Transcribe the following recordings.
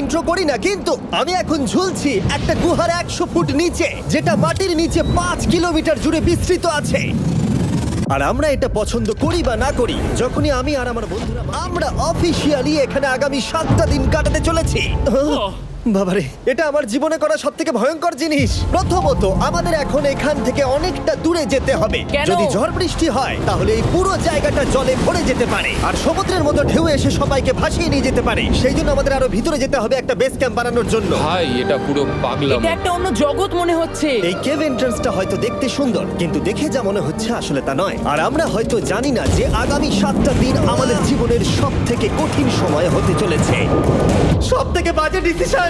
Intro করি না, কিন্তু আমি এখন ঝুলছি একটা গুহার একশো ফুট নিচে, যেটা মাটির নিচে পাঁচ কিলোমিটার জুড়ে বিস্তৃত আছে। আর আমরা এটা পছন্দ করি বা না করি, যখনই আমি আর আমার বন্ধুরা আমরা অফিসিয়ালি এখানে আগামী সাতটা দিন কাটাতে চলেছি। বাবারে এটা আমার জীবনে করা সব থেকে ভয়ঙ্কর জিনিস। প্রথমত আমাদের এখন এখান থেকে অনেকটা দূরে যেতে হবে। কেন? যদি ঝড় বৃষ্টি হয় তাহলে এই পুরো জায়গাটা জলে ভরে যেতে পারে। আর সমুদ্রের মতো ঢেউ এসে সবাইকে ভাসিয়ে নিয়ে যেতে পারে। সেই জন্য আমাদের আরও ভিতরে যেতে হবে একটা বেস ক্যাম্প বানানোর জন্য। ভাই এটা পুরো পাগলাম। এটা একটা অন্য জগৎ মনে হচ্ছে। এই কেভ এন্ট্রান্সটা হয়তো দেখতে সুন্দর কিন্তু দেখে যা মনে হচ্ছে আসলে তা নয়। আর আমরা হয়তো জানি না যে আগামী সাতটা দিন আমাদের জীবনের সব থেকে কঠিন সময় হতে চলেছে। সব থেকে বাজে ডিসিশন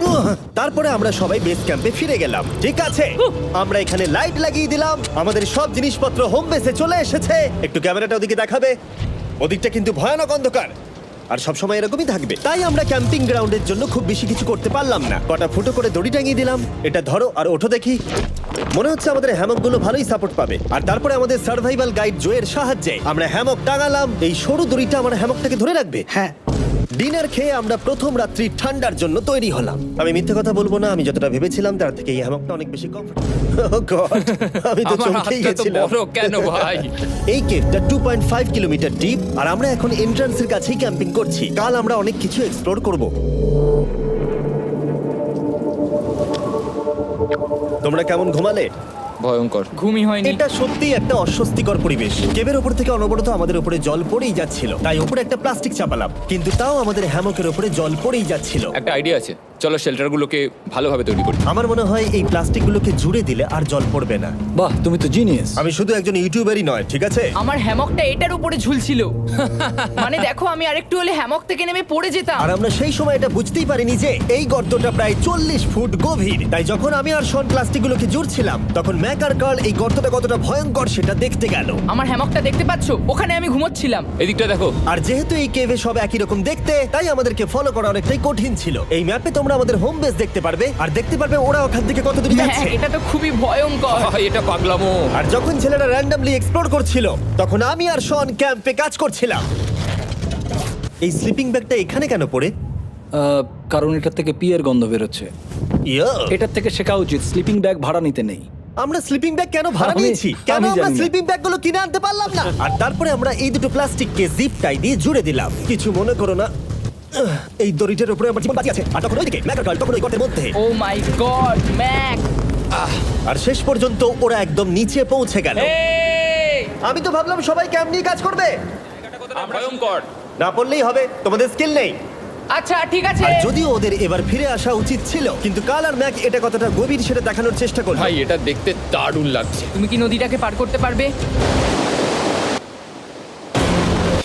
উহ, তারপরে আমরা সবাই বেস ক্যাম্পে ফিরে গেলাম। ঠিক আছে? আমরা এখানে লাইট লাগিয়ে দিলাম। আমাদের সব জিনিসপত্র হোম বেসে চলে এসেছে। একটু ক্যামেরাটা ওদিকে দেখাবে? ওদিকটা কিন্তু ভয়ানক অন্ধকার। আর সবসময় এরকমই থাকবে। তাই আমরা ক্যাম্পিং গ্রাউন্ডের জন্য খুব বেশি কিছু করতে পারলাম না। কটা ফুটো করে দড়ি টাঙিয়ে দিলাম। এটা ধরো আর ওঠো দেখি। মনে হচ্ছে আমাদের হ্যামকগুলো ভালোই সাপোর্ট পাবে। আর তারপরে আমাদের সার্ভাইভাল গাইড জোয়ের সাহায্যে আমরা হ্যামক টাঙালাম। এই সরু দড়িটা আমার হ্যামকটাকে ধরে রাখবে? হ্যাঁ। ডিনার খেয়ে আমরা প্রথম রাত্রি ঠান্ডার জন্য তৈরি হলাম। আমি মিথ্যে কথা বলব না আমি যতটা ভেবেছিলাম তার থেকে এই হ্যামকটা অনেক বেশি কমফোর্টেবল আমি তো আমার চমকেই হাতটা তো গেছিলাম। বড় কেন ভাই? এই কেভটা 2.5 কিলোমিটার ডিপ আর আমরা এখন এন্ট্রান্সের কাছেই ক্যাম্পিং করছি। কাল আমরা অনেক কিছু এক্সপ্লোর করব। তোমরা কেমন ঘুমালে? ভয়ঙ্কর। ঘুমই হয়নি। এটা সত্যিই একটা অস্বস্তিকর পরিবেশ। কেবের উপর থেকে অনবরত আমাদের উপরে জল পড়েই যাচ্ছিল। তাই উপরে একটা প্লাস্টিক চাপালাম। কিন্তু তাও আমাদের হ্যামকের উপরে জল পড়েই যাচ্ছিল। একটা আইডিয়া আছে। চলো শেল্টারগুলোকে ভালোভাবে তৈরি করি। আমার মনে হয় এই প্লাস্টিকগুলোকে জুড়ে দিলে আর জল পড়বে না। বাহ তুমি তো জিনিয়াস আমি শুধু একজন ইউটিউবারই নয় ঠিক আছে? আমার হ্যামকটা এটার উপরে ঝুলছিল। মানে দেখো আমি আরেকটু হলে হ্যামক থেকে নেমে পড়ে যেতাম। আর আমরা সেই সময় এটা বুঝতেই পারিনি যে এই গর্তটা প্রায় চল্লিশ ফুট গভীর। তাই যখন আমি আর শন প্লাস্টিকগুলোকে জুড়ছিলাম তখন ম্যাক আর কার্ল এই গর্তটা কতটা ভয়ঙ্কর সেটা দেখতে গেল। আমার হ্যামকটা দেখতে পাচ্ছো? ওখানে আমি ঘুমোচ্ছিলাম। এদিকটা দেখো। আর যেহেতু এই কেভে সব একই রকম দেখতে তাই আমাদেরকে ফলো করা অনেকটাই কঠিন ছিল। এই ম্যাপে তোমরা আমাদের হোম বেস দেখতে পারবে। আর দেখতে পারবে ওরা ওখান থেকে কত দূর হ্যাঁ যাচ্ছে। এটা তো খুবই ভয়ঙ্কর। ভাই এটা পাগলামো। আর যখন ছেলেরা র্যান্ডমলি এক্সপ্লোর করছিল তখন আমি আর শন ক্যাম্পে কাজ করছিলাম। এই স্লিপিং ব্যাগটা এখানে কেন পড়ে? আহ, কারণ এটার থেকে পিয়ের গন্ধ বেরোচ্ছে। ইয়া। এটার থেকে শেখা উচিত স্লিপিং ব্যাগ ভাড়া নিতে নেই। আমরা স্লিপিং ব্যাগ কেন ভাড়া আমি- নিয়েছি? কেন আমি আমরা না। স্লিপিং ব্যাগগুলো কিনে আনতে পারলাম না? আর তারপরে আমরা এই দুটো প্লাস্টিককে জিপ টাই দিয়ে জুড়ে দিলাম। কিছু মনে করো না আহ, এই দড়িটার উপরে আমার জীবন বাঁচিয়ে আছে। আর তখন ওইদিকে ম্যাকার তখন ওই গর্তের মধ্যে। ও মাই গড ম্যাক। আর শেষ পর্যন্ত ওরা একদম নিচে পৌঁছে গেল। আমি তো ভাবলাম সবাই ক্যাম্প নিয়ে কাজ করবে। ভয়ঙ্কর। না পড়লেই হবে তোমাদের স্কিল নেই। আচ্ছা ঠিক আছে। আর যদিও ওদের এবার ফিরে আসা উচিত ছিল কিন্তু কাল আর ম্যাক এটা কতটা গভীর সেটা দেখানোর চেষ্টা করল। ভাই এটা দেখতে দারুণ লাগছে। তুমি কি নদীটাকে পার করতে পারবে?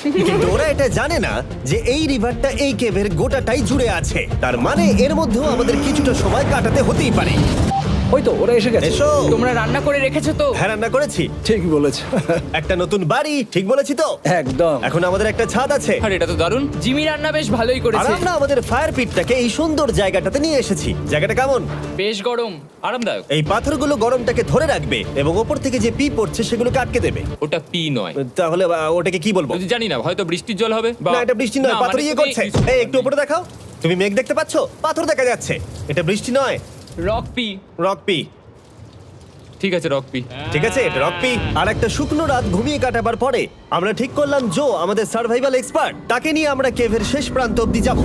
কিন্তু ওরা এটা জানে না যে এই রিভারটা এই কেভের গোটাটাই জুড়ে আছে। তার মানে এর মধ্যেও আমাদের কিছুটা সময় কাটাতে হতেই পারে। ওই তো ওরা এসে গেছে। এসো। তোমরা রান্না করে রেখেছো তো? হ্যাঁ রান্না করেছি। ঠিক বলেছ। একটা নতুন বাড়ি ঠিক বলেছি তো? একদম। এখন আমাদের একটা ছাদ আছে। আর এটা তো দারুণ। জিমি রান্না বেশ ভালোই আর করেছে আমরা আমাদের ফায়ার পিটটাকে এই সুন্দর জায়গাটাতে নিয়ে এসেছি। জায়গাটা কেমন? বেশ গরম আরামদায়ক। এই পাথরগুলো গরমটাকে ধরে রাখবে এবং ওপর থেকে যে পি পড়ছে সেগুলোকে আটকে দেবে। ওটা পি নয়। তাহলে আহ, ওটাকে কি বলব? যদি জানি না হয়তো বৃষ্টির জল হবে বা না এটা বৃষ্টি নয় না, পাথর মানে ইয়ে করছে। কিছু- এই একটু উপরে দেখাও। তুমি মেঘ দেখতে পাচ্ছো? পাথর দেখা যাচ্ছে। এটা বৃষ্টি নয়। Rock P. রক ঠিক আছে রক পি। ঠিক আছে এটা রকপি আর একটা শুকনো রাত ঘুমিয়ে কাটাবার পরে আমরা ঠিক করলাম জো আমাদের সার্ভাইভাল এক্সপার্ট তাকে নিয়ে আমরা কেভের শেষ প্রান্ত অব্দি যাব।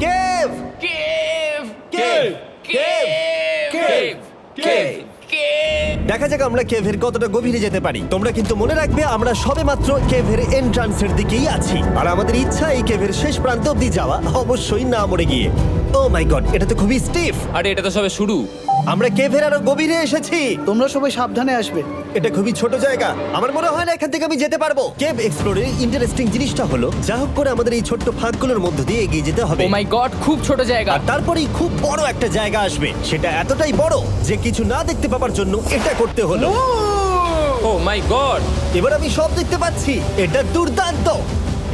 Cave! Cave! Cave! Cave! Cave! Cave! Cave! দেখা যাক আমরা কেভের কতটা গভীরে যেতে পারি। তোমরা কিন্তু মনে রাখবে, আমরা সবে মাত্র কেভের এন্ট্রান্সের দিকেই আছি। আর আমাদের ইচ্ছা এই কেভের শেষ প্রান্ত অব্দি যাওয়া, অবশ্যই না মরে গিয়ে। ও মাই গড এটা তো খুবই স্টিফ আরে, এটা তো সবে শুরু। আমরা কেভের আরও গভীরে এসেছি। তোমরা সবাই সাবধানে আসবে। এটা খুবই ছোট জায়গা। আমার মনে হয় না এখান থেকে আমি যেতে পারব। কেভ এক্সপ্লোরের ইন্টারেস্টিং জিনিসটা হলো যা হোক করে আমাদের এই ছোট্ট ফাঁকগুলোর মধ্য দিয়ে এগিয়ে যেতে হবে। ও মাই গড Oh খুব ছোট জায়গা। আর তারপরেই খুব বড় একটা জায়গা আসবে। সেটা এতটাই বড় যে কিছু না দেখতে পাওয়ার জন্য এটা করতে হলো। ও মাই গড এবার আমি সব দেখতে পাচ্ছি। এটা দুর্দান্ত।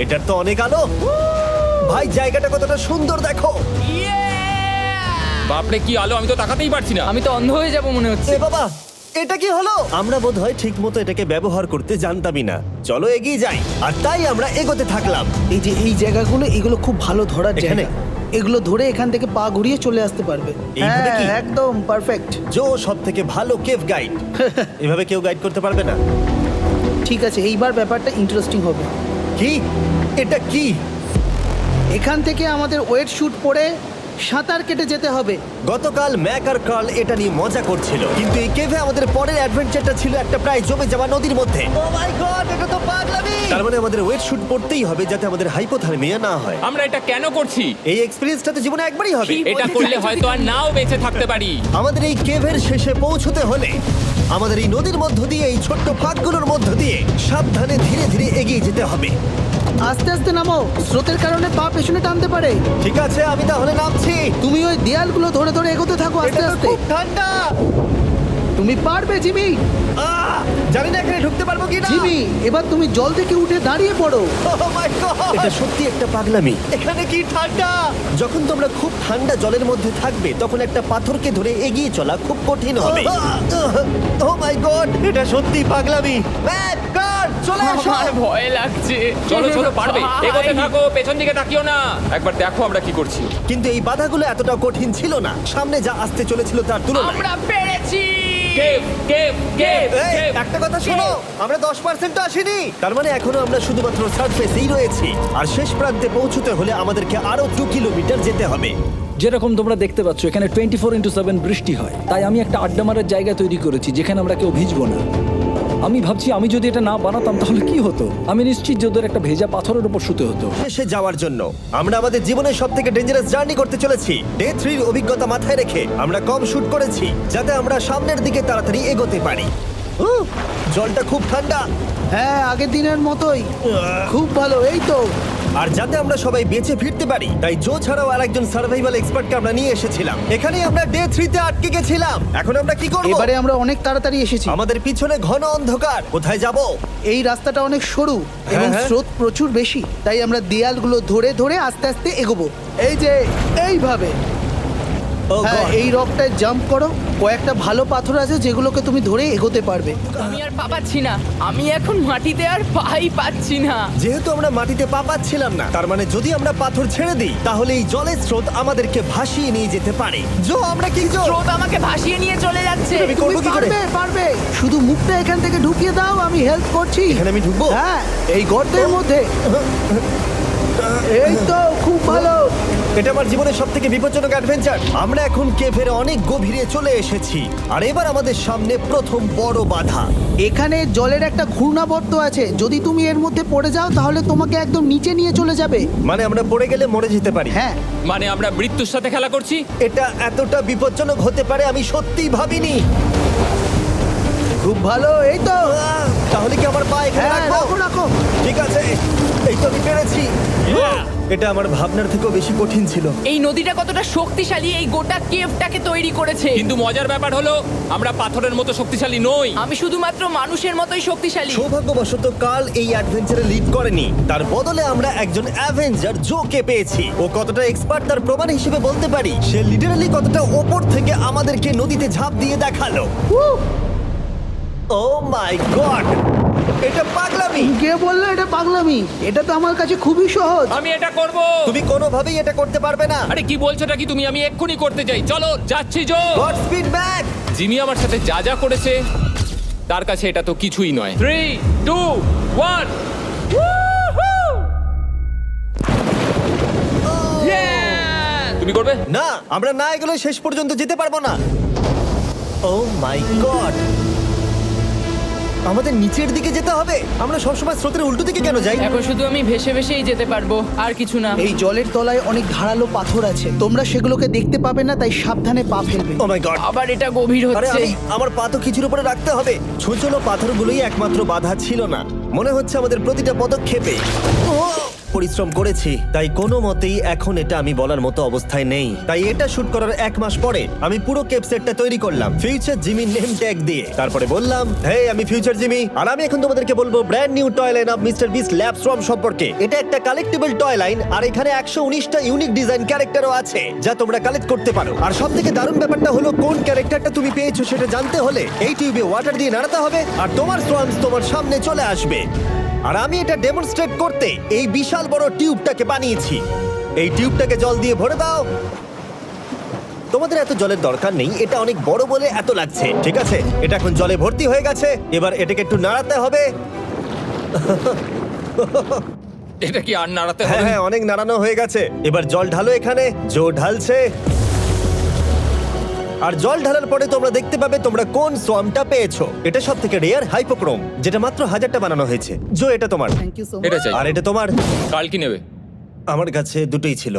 এটার তো অনেক আলো। ভাই জায়গাটা কতটা সুন্দর দেখো। বাপরে কি আলো? আমি তো তাকাতেই পারছি না। আমি তো অন্ধ হয়ে যাব মনে হচ্ছে। এ বাবা এটা কি হলো? আমরা বোধহয় ঠিক মতো এটাকে ব্যবহার করতে জানতামই না। চলো এগিয়ে যাই। আর তাই আমরা এগোতে থাকলাম। এই যে এই জায়গাগুলো এগুলো খুব ভালো ধরার এখানে? জায়গা। এগুলো ধরে এখান থেকে পা ঘুরিয়ে চলে আসতে পারবে। এইভাবে হ্যাঁ কি? একদম পারফেক্ট জো সব থেকে ভালো কেভ গাইড। এভাবে কেউ গাইড করতে পারবে না? ঠিক আছে এইবার ব্যাপারটা ইন্টারেস্টিং হবে। কি? এটা কি? এখান থেকে আমাদের ওয়েট শুট পরে সাঁতার কেটে যেতে হবে। গতকাল ম্যাক আর কার্ল এটা নিয়ে মজা করছিল। কিন্তু এই কেভে আমাদের পরের অ্যাডভেঞ্চারটা ছিল একটা প্রায় জমে যাওয়া নদীর মধ্যে। ও মাই গড এটা তো পাগলামি! তার মানে আমাদের ওয়েট শুট পড়তেই হবে যাতে আমাদের হাইপোথার্মিয়া না হয়। আমরা এটা কেন করছি? এই এক্সপেরিয়েন্সটা তো জীবনে একবারই হবে। এটা করলে হয়তো আর নাও বেঁচে থাকতে পারি। আমাদের এই কেভের শেষে পৌঁছতে হলে আমাদের এই নদীর মধ্য দিয়ে এই ছোট্ট ফাঁকগুলোর মধ্য দিয়ে সাবধানে ধীরে ধীরে এগিয়ে যেতে হবে। আস্তে আস্তে নামো। স্রোতের কারণে পা পেছনে টানতে পারে। ঠিক আছে আমি তাহলে নামছি। তুমি ওই দেয়ালগুলো ধরে ধরে এগোতে থাকো আস্তে আস্তে। ঠান্ডা। তুমি পারবে জিমি। আহ! জানি না এখানে ঢুকতে পারব কি না জিমি এবার তুমি জল থেকে উঠে দাঁড়িয়ে পড়ো। এটা সত্যি একটা পাগলামি। এখানে কি ঠান্ডা? যখন তোমরা খুব ঠান্ডা জলের মধ্যে থাকবে তখন একটা পাথরকে ধরে এগিয়ে চলা খুব কঠিন হবে। ও মাই গড এটা সত্যি পাগলামি। ম্যাক গড চলে আসো! আমার ভয় লাগছে। চলো চলো পারবে। এগোতে থাকো পেছন দিকে তাকিও না। একবার দেখো আমরা কি করছি। কিন্তু এই বাধাগুলো এতটা কঠিন ছিল না। সামনে যা আসতে চলেছিল তার তুলনায়। আমরা পেরেছি! কেভ কেভ কেভ এই, কেভ একটা কথা শোনো আমরা দশ পার্সেন্ট আসিনি। তার মানে এখনও আমরা শুধুমাত্র সার্ফেসেই রয়েছি। আর শেষ প্রান্তে পৌঁছতে হলে আমাদেরকে আরও দু কিলোমিটার যেতে হবে। যেরকম তোমরা দেখতে পাচ্ছ এখানে টোয়েন্টি ফোর ইন্টু সেভেন বৃষ্টি হয়। তাই আমি একটা আড্ডা মারার জায়গা তৈরি করেছি যেখানে আমরা কেউ ভিজবো না। আমি ভাবছি আমি যদি এটা না বানাতাম তাহলে কি হতো? আমি নিশ্চিত যে ওদের একটা ভেজা পাথরের উপর শুতে হতো। শেষে যাওয়ার জন্য। আমরা আমাদের জীবনের সব থেকে ডেঞ্জারাস জার্নি করতে চলেছি। ডে থ্রির অভিজ্ঞতা মাথায় রেখে আমরা কম শুট করেছি যাতে আমরা সামনের দিকে তাড়াতাড়ি এগোতে পারি। উহ, জলটা খুব ঠান্ডা। হ্যাঁ আগের দিনের মতোই। খুব ভালো এই তো। আর যাতে আমরা সবাই বেঁচে ফিরতে পারি তাই জো ছাড়াও আর একজন সার্ভাইভাল এক্সপার্টকে আমরা নিয়ে এসেছিলাম। এখানেই আমরা ডে থ্রিতে আটকে গেছিলাম। এখন আমরা কি করব? এবারে আমরা অনেক তাড়াতাড়ি এসেছি। আমাদের পিছনে ঘন অন্ধকার। কোথায় যাব? এই রাস্তাটা অনেক সরু এবং হ্যাঁ। স্রোত প্রচুর বেশি তাই আমরা দেয়ালগুলো ধরে ধরে আস্তে আস্তে এগোবো। এই যে এইভাবে। ও হ্যাঁ God! এই রকটায় জাম্প করো কয়েকটা ভালো পাথর আছে যেগুলোকে তুমি ধরে এগোতে পারবে। আমি আর পা পাচ্ছি না আমি এখন মাটিতে আর পাই পাচ্ছি না। যেহেতু আমরা মাটিতে পা পাচ্ছিলাম না তার মানে যদি আমরা পাথর ছেড়ে দিই তাহলে এই জলের স্রোত আমাদেরকে ভাসিয়ে নিয়ে যেতে পারে। জো আমরা কি জো? স্রোত আমাকে ভাসিয়ে নিয়ে চলে যাচ্ছে। আমি তুমি করব কি করে? পারবে পারবে। শুধু মুখটা এখান থেকে ঢুকিয়ে দাও আমি হেল্প করছি। এখানে আমি ঢুকবো? হ্যাঁ এই গর্তের মধ্যে। এই তো খুব ভালো। এটা আমার জীবনের সব থেকে বিপজ্জনক অ্যাডভেঞ্চার আমরা এখন কেভের অনেক গভীরে চলে এসেছি আর এবার আমাদের সামনে প্রথম বড় বাধা। এখানে জলের একটা ঘূর্ণাবর্ত আছে। যদি তুমি এর মধ্যে পড়ে যাও তাহলে তোমাকে একদম নিচে নিয়ে চলে যাবে। মানে আমরা পড়ে গেলে মরে যেতে পারি। হ্যাঁ। মানে আমরা মৃত্যুর সাথে খেলা করছি? এটা এতটা বিপজ্জনক হতে পারে আমি সত্যিই ভাবিনি। খুব ভালো এই তো। তাহলে কি আমার পা এখানে হ্যাঁ রাখো রাখো। ঠিক আছে। এই তো আমি পেরেছি। এটা আমার ভাবনার থেকেও বেশি কঠিন ছিল। এই নদীটা কতটা শক্তিশালী এই গোটা কেভটাকে তৈরি করেছে। কিন্তু মজার ব্যাপার হলো আমরা পাথরের মতো শক্তিশালী নই। আমি শুধুমাত্র মানুষের মতোই শক্তিশালী। সৌভাগ্যবশত কাল এই অ্যাডভেঞ্চারে লিড করেনি। তার বদলে আমরা একজন অ্যাভেঞ্জার জোকে পেয়েছি। ও কতটা এক্সপার্ট তার প্রমাণ হিসেবে বলতে পারি। সে লিটারালি কতটা ওপর থেকে আমাদেরকে নদীতে ঝাঁপ দিয়ে দেখাল। ও মাই গড এটা পাগলামি। কে বলল এটা পাগলামি? এটা তো আমার কাছে খুবই সহজ। আমি এটা করব। তুমি কোনোভাবেই এটা করতে পারবে না। আরে কি বলছোটা কি? তুমি আমি এক্ষুনি করতে চাই। চলো যাচ্ছি Joe. God speed back Jimmy আমার সাথে যা যা করেছে তার কাছে এটা তো কিছুই নয়। থ্রি টু ওয়ান তুমি করবে? না আমরা না এগুলো শেষ পর্যন্ত যেতে পারব না। ও মাই গড আমাদের নিচের দিকে যেতে হবে। আমরা সবসময় স্রোতের উল্টো দিকে কেন যাই? এখন শুধু আমি ভেসে ভেসেই যেতে পারব আর কিছু না। এই জলের তলায় অনেক ধারালো পাথর আছে। তোমরা সেগুলোকে দেখতে পাবে না তাই সাবধানে পা ফেলবে। ও মাই গড আবার এটা গভীর আরে হচ্ছে। আমি আমার পা তো কিছুর উপরে রাখতে হবে। ছোট পাথরগুলোই একমাত্র বাধা ছিল না। মনে হচ্ছে আমাদের প্রতিটা পদক্ষেপে ও, পরিশ্রম করেছি। তাই কোনো মতেই এখন এটা আমি বলার মতো অবস্থায় নেই। তাই এটা শুট করার এক মাস পরে আমি পুরো কেপ সেটটা তৈরি করলাম। ফিউচার জিমি নেম ট্যাগ দিয়ে। তারপরে বললাম হে আমি ফিউচার জিমি আর আমি এখন তোমাদেরকে বলব brand new toy line of mister Beast Lab Storm সম্পর্কে। এটা একটা কালেক্টেবল টয় লাইন আর এখানে একশো উনিশটা ইউনিক ডিজাইন ক্যারেক্টারও আছে, যা তোমরা কালেক্ট করতে পারো। আর সব থেকে দারুণ ব্যাপারটা হলো, কোন ক্যারেক্টারটা তুমি পেয়েছ সেটা জানতে হলে এই টিউবে ওয়াটার দিয়ে নাড়াতে হবে, আর তোমার সোয়ামস তোমার সামনে চলে আসবে। আর আমি এটা ডেমনস্ট্রেট করতে এই বিশাল বড় টিউবটাকে বানিয়েছি। এই টিউবটাকে জল দিয়ে ভরে দাও। তোমাদের এত জলের দরকার নেই এটা অনেক বড় বলে এত লাগছে ঠিক আছে? এটা এখন জলে ভর্তি হয়ে গেছে এবার এটাকে একটু নাড়াতে হবে। এটা কি আর নাড়াতে হ্যাঁ হবে হ্যাঁ অনেক নাড়ানো হয়ে গেছে। এবার জল ঢালো এখানে জো ঢালছে। আর জল ঢালার পরে তোমরা দেখতে পাবে তোমরা কোন সোয়ামটা পেয়েছ। এটা সব থেকে রেয়ার হাইপোক্রোম যেটা মাত্র হাজারটা বানানো হয়েছে। জো এটা তোমার। থ্যাংক ইউ সো এটা চাই। আর এটা তোমার। কাল কি নেবে? আমার কাছে দুটোই ছিল।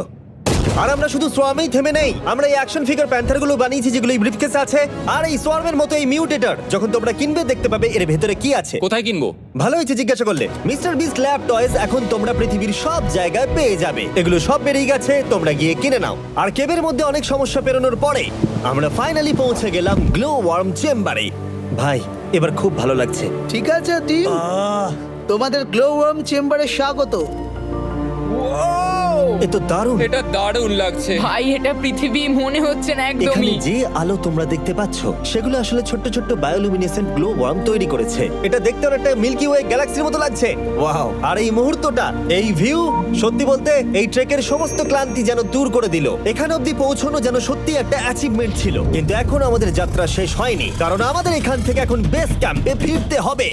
আর আমরা শুধু সোয়ামেই থেমে নেই। আমরা এই অ্যাকশন ফিগার প্যান্থারগুলো বানিয়েছি যেগুলো এই ব্রিফকেসে আছে। আর এই সোয়ার্মের মতো এই মিউটেটর যখন তোমরা কিনবে দেখতে পাবে এর ভেতরে কি আছে। কোথায় কিনবো? ভালো হয়েছে জিজ্ঞাসা করলে। মিস্টার বিস ল্যাব টয়েস এখন তোমরা পৃথিবীর সব জায়গায় পেয়ে যাবে। এগুলো সব বেরিয়ে গেছে তোমরা গিয়ে কিনে নাও। আর কেবের মধ্যে অনেক সমস্যা পেরোনোর পরে আমরা ফাইনালি পৌঁছে গেলাম গ্লো ওয়ার্ম চেম্বারে ভাই এবার খুব ভালো লাগছে। ঠিক আছে টিম তোমাদের গ্লো ওয়ার্ম চেম্বারে স্বাগত এ তো দারুণ। এটা দারুণ লাগছে। ভাই এটা পৃথিবী মনে হচ্ছে না এখানে একদমই যে আলো তোমরা দেখতে পাচ্ছ সেগুলো আসলে ছোট্ট ছোট্ট বায়োলুমিনেসেন্ট গ্লো ওয়ার্ম তৈরি করেছে। এটা দেখতে অনেকটা মিল্কি ওয়ে গ্যালাক্সির মতো লাগছে। ওয়াও আর এই মুহূর্তটা এই ভিউ সত্যি বলতে এই ট্রেকের সমস্ত ক্লান্তি যেন দূর করে দিল। এখানে অবধি পৌঁছানো যেন সত্যি একটা অ্যাচিভমেন্ট ছিল। কিন্তু এখন আমাদের যাত্রা শেষ হয়নি। কারণ আমাদের এখান থেকে এখন বেস ক্যাম্পে ফিরতে হবে।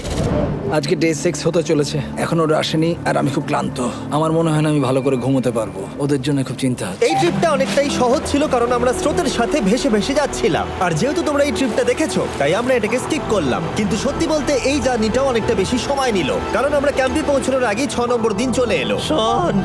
আজকে ডে সিক্স হতে চলেছে। এখন ওরা আসেনি আর আমি খুব ক্লান্ত। আমার মনে হয় না আমি ভালো করে ঘুমোতে পারব। ওদের জন্য খুব চিন্তা হচ্ছে। এই ট্রিপটা অনেকটাই সহজ ছিল কারণ আমরা স্রোতের সাথে ভেসে ভেসে যাচ্ছিলাম। আর যেহেতু তোমরা এই ট্রিপটা দেখেছ তাই আমরা এটাকে স্কিপ করলাম। কিন্তু সত্যি বলতে এই জার্নিটাও অনেকটা বেশি সময় নিল। কারণ আমরা ক্যাম্পে পৌঁছানোর আগেই ছ নম্বর দিন চলে এলো। শন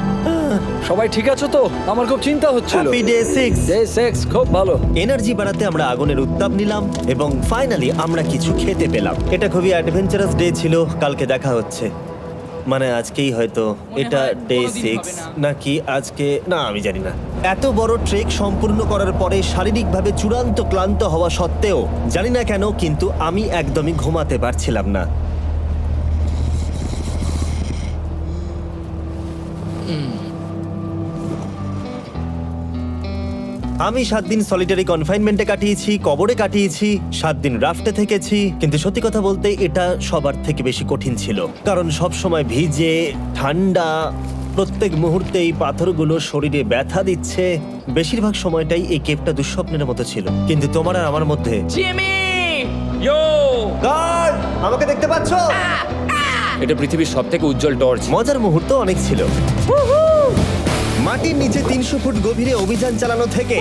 সবাই ঠিক আছো তো? আমার খুব চিন্তা হচ্ছিল। Happy day six day six খুব ভালো। এনার্জি বাড়াতে আমরা আগুনের উত্তাপ নিলাম এবং ফাইনালি আমরা কিছু খেতে পেলাম। এটা খুবই অ্যাডভেঞ্চারাস ডে ছিল কালকে দেখা হচ্ছে। মানে আজকেই হয়তো এটা ডে সিক্স। নাকি আজকে না আমি জানি না এত বড় ট্রেক সম্পূর্ণ করার পরে শারীরিকভাবে চূড়ান্ত ক্লান্ত হওয়া সত্ত্বেও জানি না কেন কিন্তু আমি একদমই ঘুমাতে পারছিলাম না আমি সাত দিন সলিটারি কনফাইনমেন্টে কাটিয়েছি কবরে কাটিয়েছি সাত দিন রাফটে থেকেছি। কিন্তু সত্যি কথা বলতে এটা সবার থেকে বেশি কঠিন ছিল। কারণ সব সময় ভিজে ঠান্ডা প্রত্যেক মুহূর্তে এই পাথরগুলো শরীরে ব্যথা দিচ্ছে। বেশিরভাগ সময়টাই এই কেপটা দুঃস্বপ্নের মতো ছিল। কিন্তু তোমার আর আমার মধ্যে জিমি! ইয়ো গার্ড আমাকে দেখতে পাচ্ছো? এটা পৃথিবীর সব থেকে উজ্জ্বল টর্চ মজার মুহূর্ত অনেক ছিল। মাটির নিচে তিনশো ফুট গভীরে অভিযান চালানো থেকে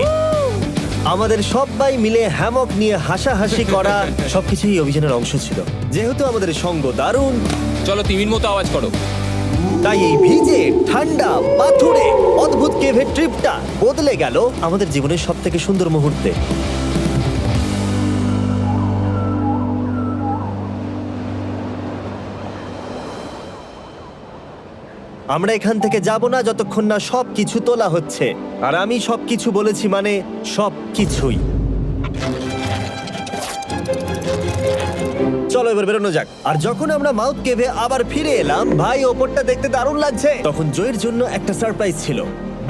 আমাদের সবাই মিলে হ্যামক নিয়ে হাসাহাসি করা সবকিছুই অভিযানের অংশ ছিল। যেহেতু আমাদের সঙ্গ দারুণ। চলো তিমির মতো আওয়াজ করো। তাই এই ভিজে ঠান্ডা পাথুরে অদ্ভুত কেভের ট্রিপটা বদলে গেল আমাদের জীবনের সব থেকে সুন্দর মুহূর্তে। আমরা এখান থেকে যাব না যতক্ষণ না সব কিছু তোলা হচ্ছে। আর আমি সব কিছু বলেছি মানে সব কিছুই চলো এবার বেরোনো যাক। আর যখন আমরা মাউথ কেভে আবার ফিরে এলাম, ভাই, ওপরটা দেখতে দারুণ লাগছে। তখন জয়ের জন্য একটা সারপ্রাইজ ছিল।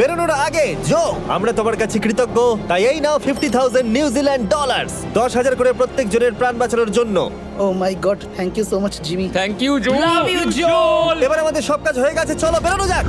বেরোনোর আগে জো আমরা তোমার কাছে কৃতজ্ঞ। তাই এই now fifty thousand New Zealand dollars দশ হাজার করে প্রত্যেক জনের প্রাণ বাঁচানোর জন্য। ও my god thank you so much Jimmy thank you Joe love you Joel এবার আমাদের সব কাজ হয়ে গেছে চলো বেরোনো যাক।